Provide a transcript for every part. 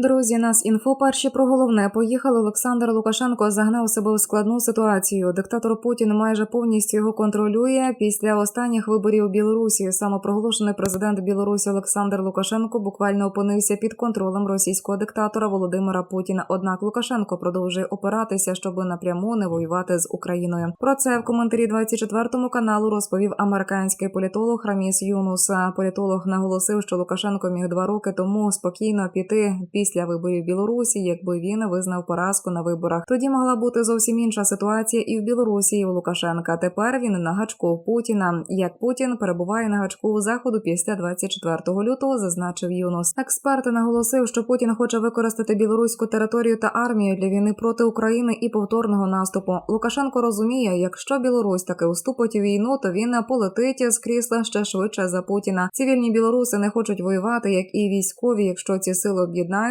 Друзі, нас інфо перші про головне. Поїхали. Олександр Лукашенко загнав себе у складну ситуацію. Диктатор Путін майже повністю його контролює. Після останніх виборів у Білорусі самопроголошений президент Білорусі Олександр Лукашенко буквально опинився під контролем російського диктатора Володимира Путіна. Однак Лукашенко продовжує опиратися, щоб напряму не воювати з Україною. Про це в коментарі 24 каналу розповів американський політолог Раміс Юнус. Політолог наголосив, що Лукашенко міг два роки тому спокійно піти після виборів Білорусі, якби він визнав поразку на виборах. Тоді могла бути зовсім інша ситуація і в Білорусі, і у Лукашенка. Тепер він на гачку Путіна. Як Путін перебуває на гачку у заходу після 24 лютого, зазначив Юнус. Експерт наголосив, що Путін хоче використати білоруську територію та армію для війни проти України і повторного наступу. Лукашенко розуміє, якщо Білорусь таки уступить у війну, то він полетить з крісла ще швидше за Путіна. Цивільні білоруси не хочуть воювати, як і військові. Якщо ці сили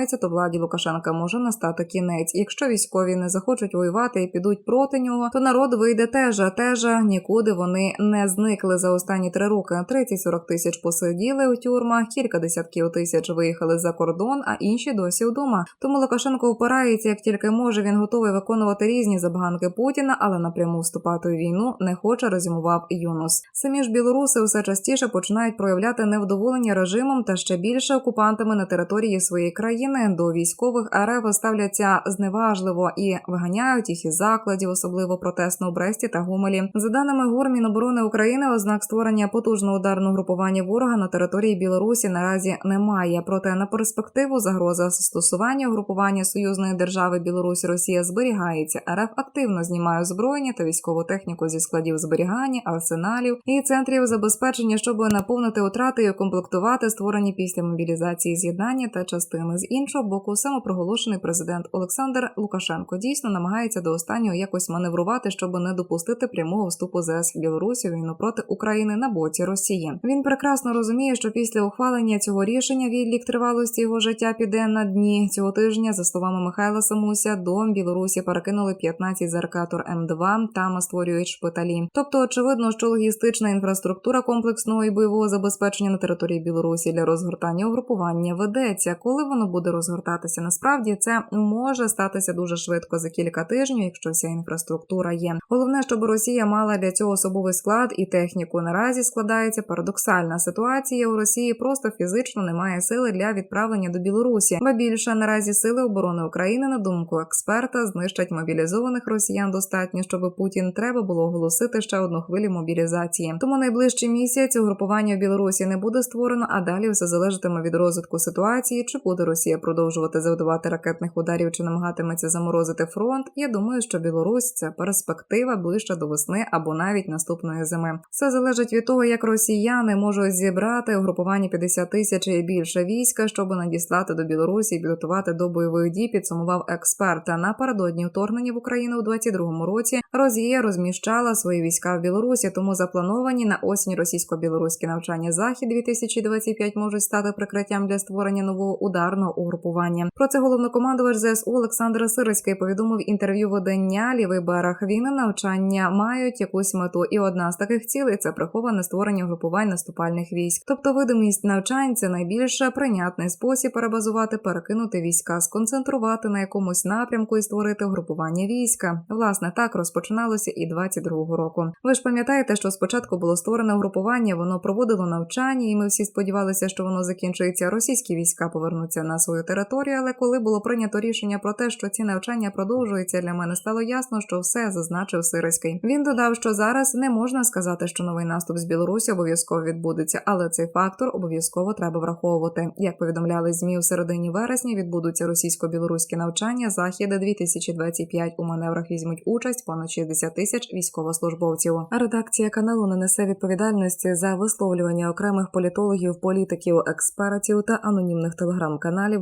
об'єднаються, то владі Лукашенка може настати кінець. Якщо військові не захочуть воювати і підуть проти нього, то народ вийде теж, а теж нікуди вони не зникли за останні три роки. 30-40 тисяч посиділи у тюрмах, кілька десятків тисяч виїхали за кордон, а інші досі вдома. Тому Лукашенко опирається, як тільки може. Він готовий виконувати різні забаганки Путіна, але напряму вступати у війну не хоче. Резюмував Юнус. Самі ж білоруси все частіше починають проявляти невдоволення режимом та ще більше окупантами на території своєї країни. До військових РФ ставляться зневажливо і виганяють їх із закладів, особливо протесно у Бресті та Гомелі. За даними ГУР Міноборони України, ознак створення потужного ударного групування ворога на території Білорусі наразі немає. Проте на перспективу загроза застосування групування союзної держави Білорусь Росія зберігається. РФ активно знімає озброєння та військову техніку зі складів зберігання, арсеналів і центрів забезпечення, щоб наповнити утрати і укомплектувати створені після мобілізації з'єднання та частини з іншого боку. Самопроголошений президент Олександр Лукашенко дійсно намагається до останнього якось маневрувати, щоб не допустити прямого вступу ЗС в Білорусі війну проти України на боці Росії. Він прекрасно розуміє, що після ухвалення цього рішення відлік тривалості його життя піде на дні цього тижня. За словами Михайла Самуся, до Білорусі перекинули 15 заркатор М2, там створюють шпиталі. Тобто, очевидно, що логістична інфраструктура комплексного і бойового забезпечення на території Білорусі для розгортання угрупування ведеться. Коли воно буде розгортатися, насправді це може статися дуже швидко за кілька тижнів, якщо вся інфраструктура є. Головне, щоб Росія мала для цього особовий склад і техніку. Наразі складається парадоксальна ситуація. У Росії просто фізично немає сили для відправлення до Білорусі. Ба більше наразі сили оборони України, на думку експерта, знищать мобілізованих росіян достатньо, щоб Путін треба було оголосити ще одну хвилю мобілізації. Тому найближчий місяць угрупування в Білорусі не буде створено, а далі все залежатиме від розвитку ситуації, чи буде Росія продовжувати завдавати ракетних ударів, чи намагатиметься заморозити фронт. Я думаю, що Білорусь це перспектива ближче до весни або навіть наступної зими. Все залежить від того, як росіяни можуть зібрати угрупування 50 тисяч і більше війська, щоб надіслати до Білорусі і підготувати до бойових дій. Підсумував експерт. Напередодні вторгнення в Україну у 22-му році Росія розміщала свої війська в Білорусі, тому заплановані на осінь російсько-білоруські навчання захід 2025 можуть стати прикриттям для створення нового ударного угрупування. Про це головнокомандувач ЗСУ Олександр Сирицький повідомив інтерв'ю видання Лівий берег війни. Навчання мають якусь мету, і одна з таких цілей це приховане створення групувань наступальних військ. Тобто, видимість навчань це найбільш прийнятний спосіб перебазувати, перекинути війська, сконцентрувати на якомусь напрямку і створити групування війська. Власне, так розпочиналося і 22-го року. Ви ж пам'ятаєте, що спочатку було створено групування, воно проводило навчання, і ми всі сподівалися, що воно закінчується. Російські війська повернуться на свою територію. Але коли було прийнято рішення про те, що ці навчання продовжуються, для мене стало ясно, що все зазначив Сирський. Він додав, що зараз не можна сказати, що новий наступ з Білорусі обов'язково відбудеться, але цей фактор обов'язково треба враховувати. Як повідомляли змі у середині вересня, відбудуться російсько-білоруські навчання. Західи 2025 у маневрах візьмуть участь понад 60 тисяч військовослужбовців. Редакція каналу не несе відповідальності за висловлювання окремих політологів, політиків, експертів та анонімних телеграм-каналів.